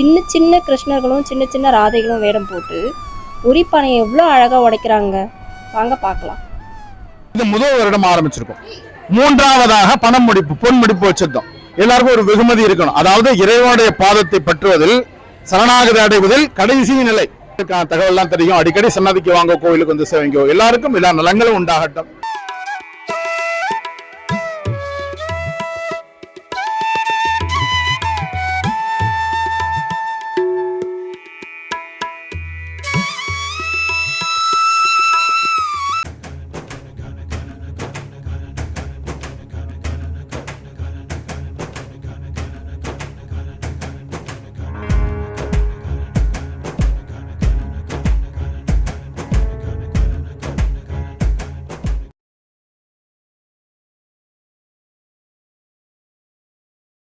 சின்ன சின்ன கிருஷ்ணர்களும் சின்ன சின்ன ராதைகளும் வேடம் போட்டு உரிப்பானையை எவ்வளோ அழகாக உடைக்கிறாங்க. வாங்க பார்க்கலாம். இது முதல் வருடம் ஆரம்பிச்சிருக்கோம். மூன்றாவதாக பணம் முடிப்பு பொன் முடிப்பு வச்சிருந்தோம் எல்லாருக்கும் ஒரு வெகுமதி இருக்கணும். அதாவது இறைவனுடைய பாதத்தை பற்றுவதில் சரணாகதி அடைவதில் கடைசி நிலை. இதுக்கான தகவல்லாம் தெரியும். அடிக்கடி சன்னதிக்கு வாங்க கோவிலுக்கு வந்து சேவைங்கோ எல்லாருக்கும் எல்லா நலங்களும் உண்டாகட்டும்.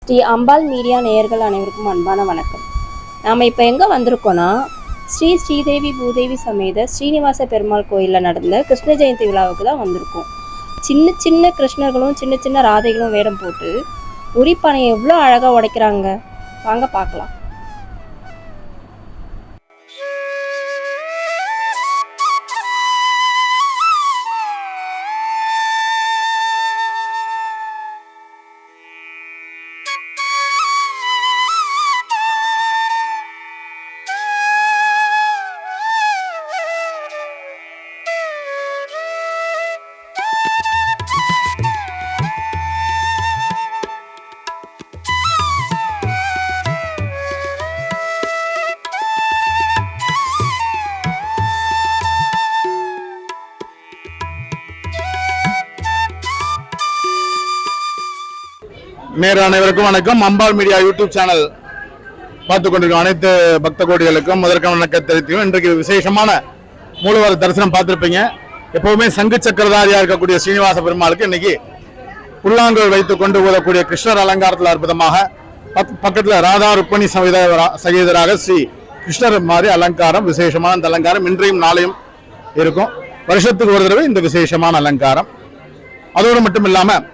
ஸ்ரீ அம்பாள் மீடியா நேயர்கள் அனைவருக்கும் அன்பான வணக்கம். நாம் இப்போ எங்கே வந்திருக்கோன்னா ஸ்ரீ ஸ்ரீதேவி பூதேவி சமேத ஸ்ரீனிவாச பெருமாள் கோயிலில் நடந்த கிருஷ்ண ஜெயந்தி விழாவுக்கு தான் வந்திருக்கோம். சின்ன சின்ன கிருஷ்ணர்களும் சின்ன சின்ன ராதைகளும் வேடம் போட்டு உரிப்பானையை எவ்வளோ அழகாக உடைக்கிறாங்க? வாங்க பார்க்கலாம். நேர அனைவருக்கும் வணக்கம். அம்பாள் மீடியா யூடியூப் சேனல் பார்த்து கொண்டிருக்கும் அனைத்து பக்த கோடிகளுக்கும் முதற்கான வணக்கம் தெரிவித்தும் இன்றைக்கு விசேஷமான மூலவர் தரிசனம் பார்த்துருப்பீங்க. எப்பவுமே சங்கு சக்கரதாரியா இருக்கக்கூடிய ஸ்ரீனிவாச பெருமாளுக்கு இன்னைக்கு புல்லாங்குழல் வைத்துக் கொண்டு ஓதக்கூடிய கிருஷ்ணர் அலங்காரத்தில் அற்புதமாக பக்- ராதா ருக்மணி சகிதராக ஸ்ரீ கிருஷ்ணர் மாதிரி அலங்காரம் விசேஷமான அந்த அலங்காரம் இன்றையும் நாளையும் இருக்கும். வருஷத்துக்கு ஒரு தடவை இந்த விசேஷமான அலங்காரம். அதோடு மட்டும் இல்லாமல்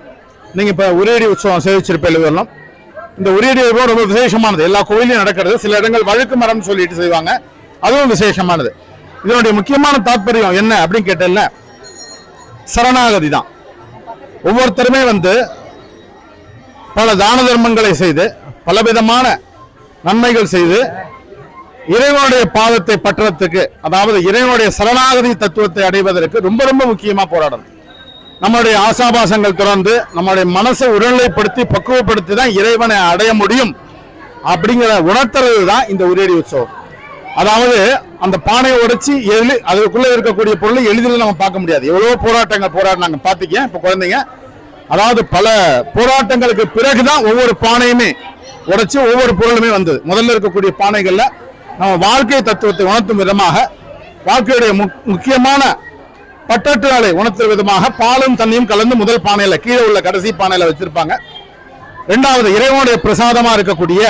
நீங்க இப்ப உரியடி உற்சவம் சேவிச்சிருப்பேன் இதெல்லாம் இந்த உரியடி உற்சவம் ரொம்ப விசேஷமானது. எல்லா கோயிலையும் நடக்கிறது. சில இடங்கள் வழக்கு மரம் சொல்லிட்டு செய்வாங்க. அதுவும் விசேஷமானது. இதனுடைய முக்கியமான தாற்பயம் என்ன அப்படின்னு கேட்டல சரணாகதி தான். ஒவ்வொருத்தருமே வந்து பல தான தர்மங்களை செய்து பலவிதமான நன்மைகள் செய்து இறைவனுடைய பாதத்தை பற்றத்துக்கு அதாவது இறைவனுடைய சரணாகதி தத்துவத்தை அடைவதற்கு ரொம்ப ரொம்ப முக்கியமா போராடணும். நம்மளுடைய ஆசாபாசங்கள் திறந்து நம்மளுடைய மனசை உடல்நிலைப்படுத்தி பக்குவப்படுத்தி தான் இறைவனை அடைய முடியும் அப்படிங்கிற உணர்த்துறது தான் இந்த உரியடி உற்சவம். அதாவது அந்த பானையை உடைச்சி எளி அதுக்குள்ளே இருக்கக்கூடிய பொருளை எளிதில் நம்ம பார்க்க முடியாது. எவ்வளவோ போராட்டங்கள் போராடினாங்க. பார்த்துக்க இப்போ குழந்தைங்க. அதாவது பல போராட்டங்களுக்கு பிறகு தான் ஒவ்வொரு பானையுமே உடைச்சி ஒவ்வொரு பொருளுமே வந்தது. முதல்ல இருக்கக்கூடிய பானைகளில் நம்ம வாழ்க்கை தத்துவத்தை உணர்த்தும் விதமாக வாழ்க்கையுடைய முக்- பட்டாட்டு ஆலை உணர்த்துற விதமாக பாலும் தண்ணியும் கலந்து முதல் பானையில கீழே உள்ள கடைசி பானையில வச்சிருப்பாங்க. இரண்டாவது இறைவனுடைய பிரசாதமா இருக்கக்கூடிய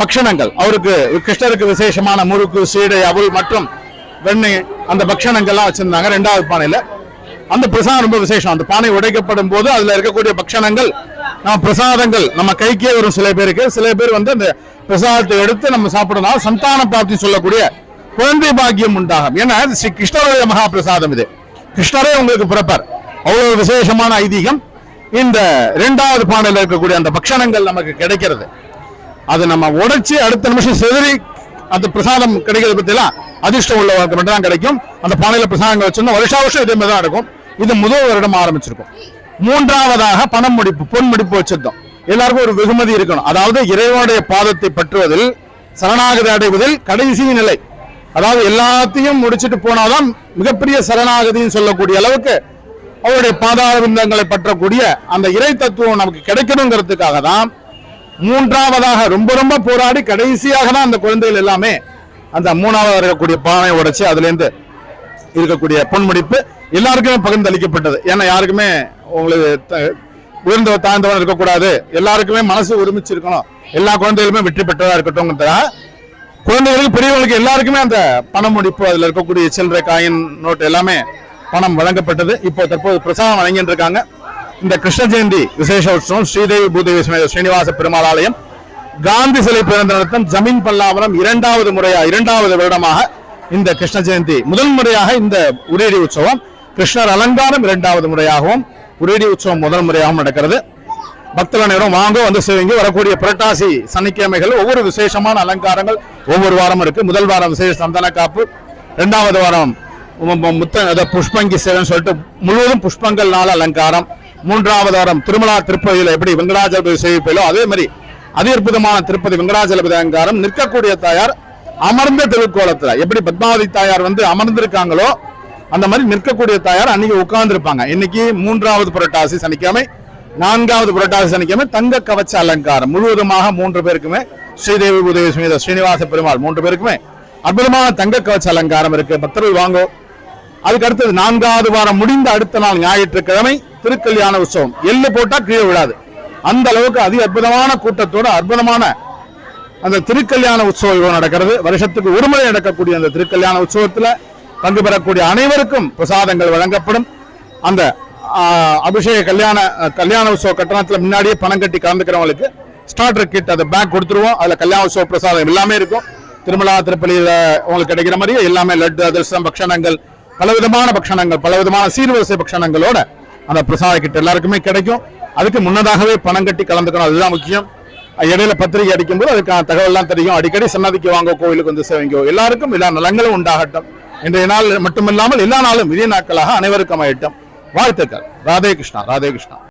பக்ஷணங்கள். அவருக்கு கிருஷ்ணருக்கு விசேஷமான முறுக்கு சீடை அவுள் மற்றும் வெண்ணெய் அந்த பக்ஷணங்கள்லாம் வச்சிருந்தாங்க ரெண்டாவது பானையில. அந்த பிரசாதம் ரொம்ப விசேஷம். அந்த பானை உடைக்கப்படும் போது அதுல இருக்கக்கூடிய பக்ஷணங்கள் நம்ம பிரசாதங்கள் நம்ம கைக்கே வரும் சில பேருக்கு. சில பேர் வந்து அந்த பிரசாதத்தை எடுத்து நம்ம சாப்பிடணும். சந்தான பிராப்தி சொல்லக்கூடிய குழந்தை பாக்கியம் உண்டாகும். ஏன்னா ஸ்ரீ கிருஷ்ணருடைய மகாபிரசாதம் இது. கிருஷ்ணரே உங்களுக்கு பிறப்பார். அவ்வளவு விசேஷமான ஐதீகம். இந்த இரண்டாவது பானையில இருக்கக்கூடிய அந்த பக்ஷணங்கள் நமக்கு கிடைக்கிறது. அது நம்ம உடைச்சு அடுத்த நிமிஷம் செதறி அந்த பிரசாதம் கிடைக்கிறது பற்றிலாம் அதிர்ஷ்டம் உள்ளவர்களுக்கு மட்டும் தான் கிடைக்கும். அந்த பானையில பிரசாதங்கள் வச்சிருந்தோம். வருஷா வருஷம் இதே மாதிரி தான் இருக்கும். இது முதல் வருடம் ஆரம்பிச்சிருக்கும். மூன்றாவதாக பணம் முடிப்பு பொன் முடிப்பு வச்சிருந்தோம். எல்லாருக்கும் ஒரு வெகுமதி இருக்கணும். அதாவது இறைவனுடைய பாதத்தை பற்றுவதில் சரணாகதி அடைவதில் கடைசி நிலை. அதாவது எல்லாத்தையும் முடிச்சிட்டு போனாதான் மிகப்பெரிய சரணாகதின்னு சொல்லக்கூடிய அளவுக்கு அவருடைய பாதார விந்தங்களை பற்றக்கூடிய அந்த இறை தத்துவம் நமக்கு கிடைக்கணுங்கிறதுக்காக தான் மூன்றாவதாக ரொம்ப ரொம்ப போராடி கடைசியாக தான் அந்த குழந்தைகள் எல்லாமே அந்த மூணாவதாக இருக்கக்கூடிய பானை உடைச்சு அதுல இருந்து இருக்கக்கூடிய பொன்முடிப்பு எல்லாருக்குமே பகிர்ந்தளிக்கப்பட்டது ஏன்னா யாருக்குமே உங்களுக்கு த- உயர்ந்தவ தாழ்ந்தவன் இருக்கக்கூடாது. எல்லாருக்குமே மனசு ஒருமிச்சு இருக்கணும் எல்லா குழந்தைகளுமே வெற்றி பெற்றதா இருக்கட்டும்ங்கிறதுக்காக குழந்தைகளுக்கு பெரியவர்களுக்கு எல்லாருக்குமே அந்த பணம் முடிப்பு அதில் இருக்கக்கூடிய சில்லறை காயின் நோட்டு எல்லாமே பணம் வழங்கப்பட்டது. இப்போ தற்போது பிரசாதம் வழங்கிட்டு இருக்காங்க. இந்த கிருஷ்ண ஜெயந்தி விசேஷ உற்சவம் ஸ்ரீதேவி பூதேவி ஸ்ரீனிவாச பெருமாள் ஆலயம் காந்தி சிலை பிறந்த நடத்தம் ஜமீன் பல்லாவரம் இரண்டாவது முறையா இரண்டாவது வருடமாக இந்த கிருஷ்ண ஜெயந்தி முதல் முறையாக இந்த உரேடி உற்சவம். கிருஷ்ணர் அலங்காரம் இரண்டாவது முறையாகவும் உரேடி உற்சவம் முதல் முறையாகவும் நடக்கிறது. பக்தர்கள் அனைவரும் வாங்க வந்து சேவிங்க. வரக்கூடிய புரட்டாசி சனிக்கிழமைகள் ஒவ்வொரு விசேஷமான அலங்காரங்கள் ஒவ்வொரு வாரம் இருக்கு. முதல் வாரம் விசேஷ சந்தன காப்பு ரெண்டாவது வாரம் முத்த புஷ்பங்கி சேவைன்னு சொல்லிட்டு முழுவதும் புஷ்பங்கள் நாள் அலங்காரம். மூன்றாவது வாரம் திருமலா திருப்பதியில் எப்படி வெங்கடாஜலபதி சேவிப்பிலோ அதே மாதிரி அதி அற்புதமான திருப்பதி வெங்கடாஜலபதி அலங்காரம். நிற்கக்கூடிய தாயார் அமர்ந்த திருக்கோலத்தில் எப்படி பத்மாவதி தாயார் வந்து அமர்ந்திருக்காங்களோ அந்த மாதிரி நிற்கக்கூடிய தாயார் அன்னைக்கு உட்கார்ந்துருப்பாங்க. இன்னைக்கு மூன்றாவது புரட்டாசி சனிக்கிழமை. நான்காவது புரட்டாசி சனிக்கிழமை தங்க கவச்ச அலங்காரம். முழுவதுமாக மூன்று பேருக்குமே ஸ்ரீதேவி உதவி சுமித ஸ்ரீனிவாச பெருமாள் மூன்று பேருக்குமே அற்புதமான தங்க கவச்ச அலங்காரம் இருக்கு. பக்தர்கள் வாங்கோ. அதுக்கு அடுத்தது நான்காவது வாரம் முடிந்த அடுத்த நாள் ஞாயிற்றுக்கிழமை திருக்கல்யாண உற்சவம். எள்ளு போட்டா கீழே விழாது. அந்த அளவுக்கு அதி அற்புதமான கூட்டத்தோட அற்புதமான அந்த திருக்கல்யாண உற்சவம் நடக்கிறது. வருஷத்துக்கு ஒரு முறை நடக்கக்கூடிய அந்த திருக்கல்யாண உற்சவத்துல பங்கு பெறக்கூடிய அனைவருக்கும் பிரசாதங்கள் வழங்கப்படும். அந்த அபிஷேக கல்யாண கல்யாண உற்சவ கட்டணத்தில் முன்னாடியே பணம் கட்டி கலந்துக்கிறவங்களுக்கு ஸ்டார்டர் கிட் அதை பேக் கொடுத்துருவோம். அதில் கல்யாண உற்சவ பிரசாதம் எல்லாமே இருக்கும். திருமலா திருப்பலியில் உங்களுக்கு கிடைக்கிற மாதிரியே எல்லாமே லட்டு அதிர்ஷ்டம் பக்ஷணங்கள் பலவிதமான பக்ஷணங்கள் பலவிதமான சீர்வரிசை பக்ஷணங்களோட அந்த பிரசாத கிட் எல்லாருக்குமே கிடைக்கும். அதுக்கு முன்னதாகவே பணம் கட்டி கலந்துக்கணும். அதுதான் முக்கியம். இடையில பத்திரிகை அடிக்கும்போது அதுக்கான தகவல்லாம் தெரியும். அடிக்கடி சன்னதிக்கு வாங்க கோவிலுக்கு வந்து சேவைங்கோ. எல்லாருக்கும் எல்லா நலங்களும் உண்டாகட்டும். இன்றைய நாள் மட்டுமில்லாமல் எல்லா நாளும் இதே நாட்களாக அனைவருக்கும் ஆயிட்டும். வாழ்த்துக்கள். ராதே கிருஷ்ணா ராதே கிருஷ்ணா.